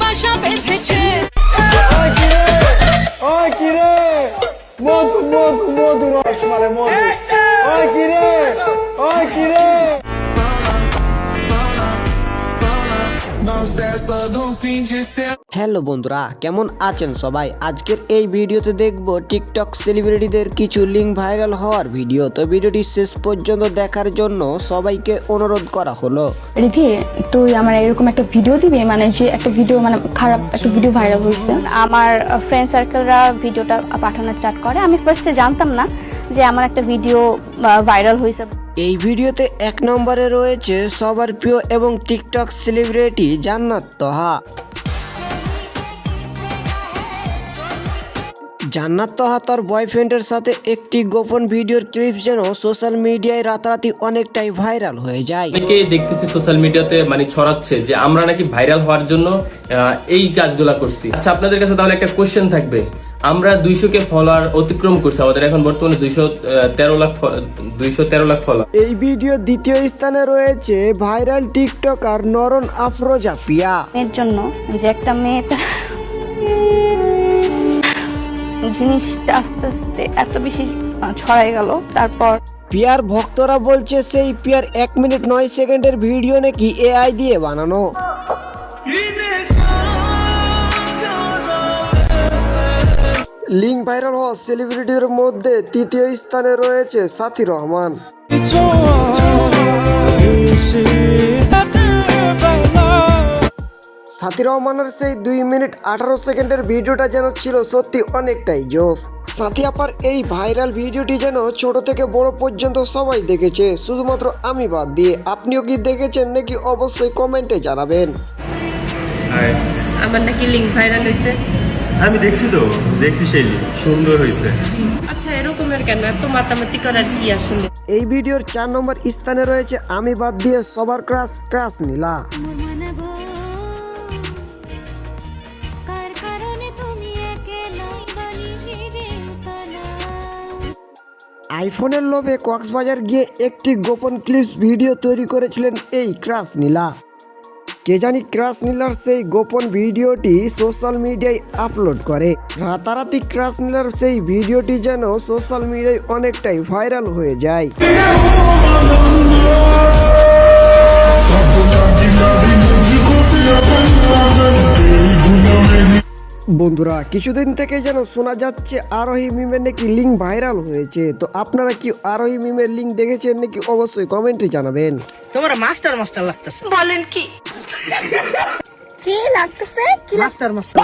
বাসা বেঁধেছে। ওই কিরে? মধু মধু মধু রস মানে মধু। ওই কিরে? ওই কিরে? হ্যালো বন্ধুরা কেমন আছেন সবাই? আজকের এই ভিডিওতে দেখব টিকটক সেলিব্রিটিদের কিছু লিঙ্ক ভাইরাল হওয়ার ভিডিও তো ভিডিওটি শেষ পর্যন্ত দেখার জন্য সবাইকে অনুরোধ করা হলো। রিধি তুই আমার এরকম একটা ভিডিও দিবি? মানে যে একটা ভিডিও মানে খারাপ একটা ভিডিও ভাইরাল হয়েছে। আমার ফ্রেন্ড সার্কেলরা ভিডিওটা পাঠানো স্টার্ট করে। আমি ফার্স্টে জানতাম না যে আমার একটা ভিডিও ভাইরাল হয়েছে। এই ভিডিওতে এক নম্বরে রয়েছে সবার প্রিয় এবং টিকটক সেলিব্রিটি জান্নাত তহা। জান্নাত তহা তার বয়ফ্রেন্ডের সাথে একটি গোপন ভিডিওর ক্লিপ যেন সোশ্যাল মিডিয়ায় রাতারাতি অনেকটাই ভাইরাল হয়ে যায়। অনেকেই দেখতেছি সোশ্যাল মিডিয়াতে মানে ছড়াচ্ছে যে আমরা নাকি ভাইরাল হওয়ার জন্য আহ, এই কাজগুলা করছি। আচ্ছা আপনাদের কাছে তাহলে একটা কোশ্চেন থাকবে। আমরা দুইশো কে ফলোয়ার অতিক্রম করছি আমাদের এখন বর্তমানে দুইশো তেরো লাখ দুইশো তেরো লাখ ফলোয়ার এই ভিডিও দ্বিতীয় স্থানে রয়েছে ভাইরাল টিকটকার নরন আফরোজা পিয়া। এর জন্য যে একটা মেয়ে জিনিসটা আস্তে আস্তে এত বেশি ছড়াই গেল। তারপর পিয়ার ভক্তরা বলছে সেই পিয়ার এক মিনিট নয় সেকেন্ডের ভিডিও নাকি এআই দিয়ে বানানো। লিঙ্ক ভাইরাল হওয়া সেলিব্রিটির মধ্যে তৃতীয় স্থানে রয়েছে সাথী রহমান। সাথী রহমানের সেই দুই মিনিট আঠারো সেকেন্ডের ভিডিওটা যেন ছিল সত্যি অনেকটাই জোস সাথী আপার এই ভাইরাল ভিডিওটি যেন ছোট থেকে বড় পর্যন্ত সবাই দেখেছে শুধুমাত্র আমি বাদ দিয়ে আপনিও কি দেখেছেন নাকি অবশ্যই কমেন্টে জানাবেন। আমার নাকি লিঙ্ক ভাইরাল হয়েছে। আমি দেখছি তো দেখছি সেই সুন্দর হয়েছে। আচ্ছা এরকমের কেন? এত মাতামাতি করার কি আসলে? এই ভিডিওর চার নম্বর স্থানে রয়েছে আমি বাদ দিয়ে সবার ক্রাশ ক্রাশ নীলা। আইফোনের লোভে কক্সবাজার গিয়ে একটি গোপন ক্লিপস ভিডিও তৈরি করেছিলেন এই ক্রাশ নীলা কে জানি ক্রাশ নীলার সেই গোপন ভিডিওটি সোশ্যাল মিডিয়ায় আপলোড করে। রাতারাতি ক্রাশ নীলার সেই ভিডিওটি যেন সোশ্যাল মিডিয়ায় অনেকটাই ভাইরাল হয়ে যায়। বন্ধুরা কিছুদিন থেকে যেন শোনা যাচ্ছে আরোহী মিমের নাকি লিঙ্ক ভাইরাল হয়েছে। তো আপনারা কি আরোহী মিমের লিঙ্ক দেখেছেন নাকি অবশ্যই কমেন্টে জানাবেন। তোমার মাস্টার মাস্টার লাগতেছে। বলেন কি? কি লাগতেছে? Master master